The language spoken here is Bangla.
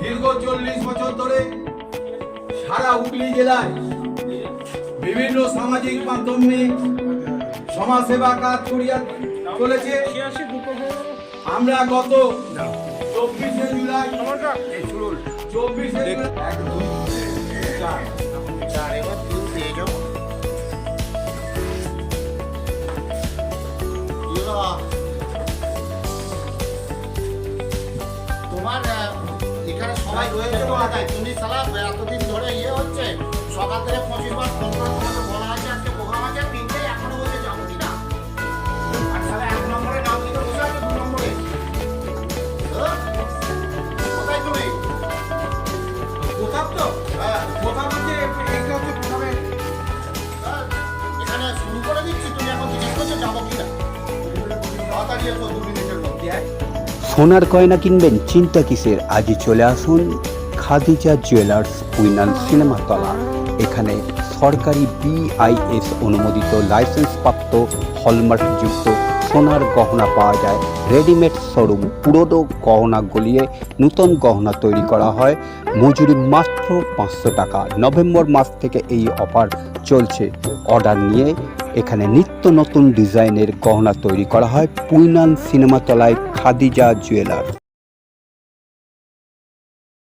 দীর্ঘ চল্লিশ বছর ধরে সারা হুগলি জেলায় বিভিন্ন সামাজিক মাধ্যমে সমাজসেবা কাজ করিয়া চলেছে। আমরা গত চব্বিশে জুলাই, চব্বিশে তোমার এখানে সবাই রয়েছে বলা যায়। তুমি সালা এতদিন ধরে ইয়ে হচ্ছে সকাল থেকে পঁচিশ বার ফোন করে তোমাকে বলা আছে আজকে প্রোগ্রাম আছে তিনটে এখনও বলছে যাব কিনা আর সালা এক নম্বরে নাম লিখে বসে আছে দু নম্বরে? হ্যাঁ? কোথায় তুমি? তো? হ্যাঁ। প্রতাপ হচ্ছে এইটা হচ্ছে প্রতাপের। এখানে শুরু করে দিচ্ছি তুমি এখন জিজ্ঞেস করছ যাব কিনা? তাড়াতাড়ি এসো মধ্যে সোনার গয়না কিনবেন, চিন্তা কিসের? আজই চলে আসুন খাদিজা জুয়েলার্স কুইনাল সিনেমাতলা। এখানে সরকারি বিআইএস অনুমোদিত লাইসেন্সপ্রাপ্ত হলমার্কযুক্ত সোনার গহনা পাওয়া যায়। রেডিমেড শোরুম পুরনো গহনা গলিয়ে নতুন গহনা তৈরি করা হয়। মজুরি মাত্র পাঁচশো টাকা। নভেম্বর মাস থেকে এই অফার চলছে। অর্ডার নিয়ে এখানে নিত্য নতুন ডিজাইনের গহনা তৈরি করা হয় পুইনান সিনেমাতলায় খাদিজা জুয়েলার্স।